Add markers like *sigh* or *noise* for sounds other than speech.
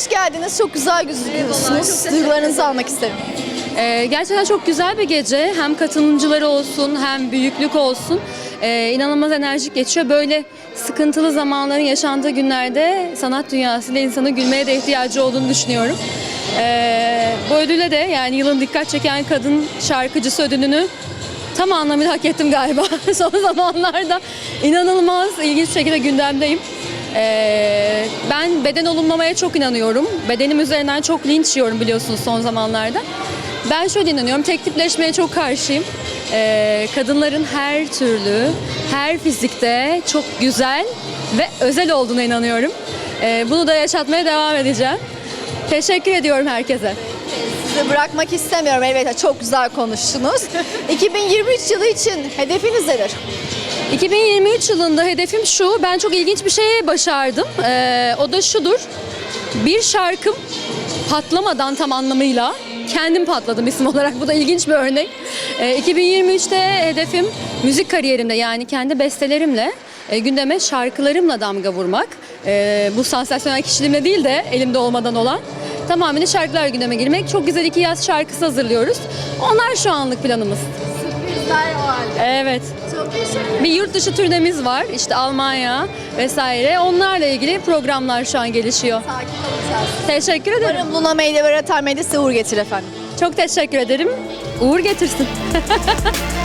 hoş geldiniz. Çok güzel gözüküyorsunuz. Duygularınızı almak isterim. Ee, gerçekten çok güzel bir gece. Hem katılımcıları olsun hem büyüklük olsun. Ee, inanılmaz enerjik geçiyor. Böyle sıkıntılı zamanların yaşandığı günlerde sanat dünyasıyla insanın gülmeye de ihtiyacı olduğunu düşünüyorum. Ee, bu ödüle de yani yılın dikkat çeken kadın şarkıcısı ödülünü tam anlamıyla hak ettim galiba. *laughs* Son zamanlarda inanılmaz ilginç şekilde gündemdeyim. Ee, ben beden olumlamaya çok inanıyorum. Bedenim üzerinden çok linç yiyorum biliyorsunuz son zamanlarda. Ben şöyle inanıyorum, tek tipleşmeye çok karşıyım. Ee, kadınların her türlü, her fizikte çok güzel ve özel olduğuna inanıyorum. Ee, bunu da yaşatmaya devam edeceğim. Teşekkür ediyorum herkese. Sizi bırakmak istemiyorum. Elbette çok güzel konuştunuz. 2023 yılı için hedefiniz nedir? 2023 yılında hedefim şu, ben çok ilginç bir şey başardım. Ee, o da şudur, bir şarkım patlamadan tam anlamıyla, kendim patladım isim olarak, bu da ilginç bir örnek. Ee, 2023'te hedefim müzik kariyerimde yani kendi bestelerimle, e, gündeme şarkılarımla damga vurmak. Ee, bu sansasyonel kişiliğimle değil de elimde olmadan olan. Tamamen şarkılar gündeme girmek. Çok güzel iki yaz şarkısı hazırlıyoruz. Onlar şu anlık planımız. Sürprizler o halde. Evet. Çok teşekkür Bir yurt dışı turnemiz var. İşte Almanya vesaire. Onlarla ilgili programlar şu an gelişiyor. Takip olacağız. Teşekkür ederim. Umarım Luna Medya ve Ratar Medya size uğur getirir efendim. Çok teşekkür ederim. Uğur getirsin. *laughs*